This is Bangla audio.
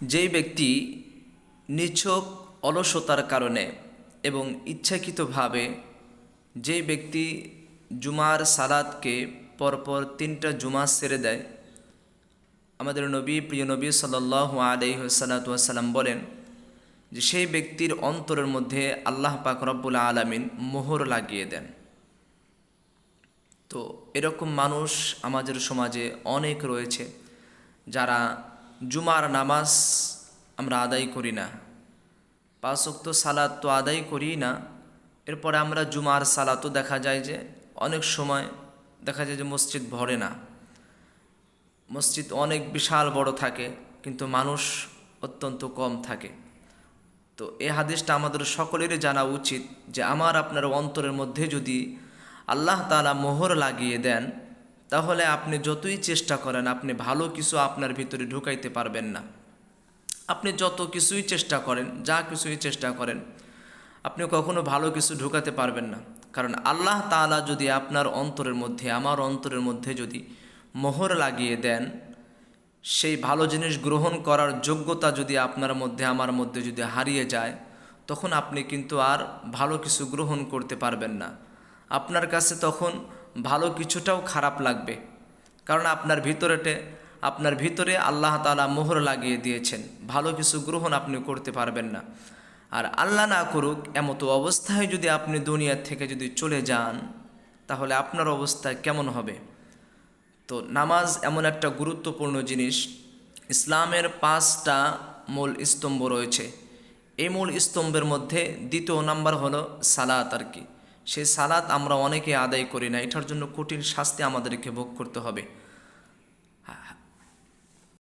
যেই ব্যক্তি নিছক অলসতার কারণে এবং ইচ্ছাকৃতভাবে যেই ব্যক্তি জুমার সালাদকে পরপর তিনটা জুমা সেরে দেয়, আমাদের নবী, প্রিয় নবী সাল্লাহ আলাইসাল্লাম বলেন যে সেই ব্যক্তির অন্তরের মধ্যে আল্লাহ পাক রব্বুল আলমিন মোহর লাগিয়ে দেন। তো এরকম মানুষ আমাদের সমাজে অনেক রয়েছে যারা জুমার নামাজ আমরা আদায় করি না। পাঁচক্ত সালাদ তো আদায় করি না। এরপরে আমরা জুমার সালাতও দেখা যায় যে অনেক সময় দেখা যায় যে মসজিদ ভরে না। মসজিদ অনেক বিশাল বড় থাকে, কিন্তু মানুষ অত্যন্ত কম থাকে। তো এই হাদিসটা আমাদের সকলেরই জানা উচিত যে আমার আপনার অন্তরের মধ্যে যদি আল্লাহ তালা মোহর লাগিয়ে দেন তাহলে আপনি যতই চেষ্টা করেন, আপনি ভালো কিছু আপনার ভিতরে ঢুকাইতে পারবেন না। আপনি যত কিছুই চেষ্টা করেন, যা কিছুই চেষ্টা করেন, আপনি কখনো ভালো কিছু ঢুকাতে পারবেন না। কারণ আল্লাহ তালা যদি আপনার অন্তরের মধ্যে, আমার অন্তরের মধ্যে যদি মোহর লাগিয়ে দেন, সেই ভালো জিনিস গ্রহণ করার যোগ্যতা যদি আপনার মধ্যে, আমার মধ্যে যদি হারিয়ে যায়, তখন আপনি কিন্তু আর ভালো কিছু গ্রহণ করতে পারবেন না। আপনার কাছে তখন ভালো কিছুটাও খারাপ লাগবে। কারণ আপনার ভিতরেতে, আপনার ভিতরে আল্লাহ তালা মোহর লাগিয়ে দিয়েছেন। ভালো কিছু গ্রহণ আপনি করতে পারবেন না। আর আল্লাহ না করুক, এমতো অবস্থায় যদি আপনি দুনিয়ার থেকে যদি চলে যান, তাহলে আপনার অবস্থা কেমন হবে? তো নামাজ এমন একটা গুরুত্বপূর্ণ জিনিস। ইসলামের পাঁচটা মূল স্তম্ভ রয়েছে। এই মূল স্তম্ভের মধ্যে দ্বিতীয় নাম্বার হলো সালাত আর কি। সেই সালাত আমরা অনেকে আদায় করি না। এটার জন্য কঠিন শাস্তি আমাদেরকে ভোগ করতে হবে।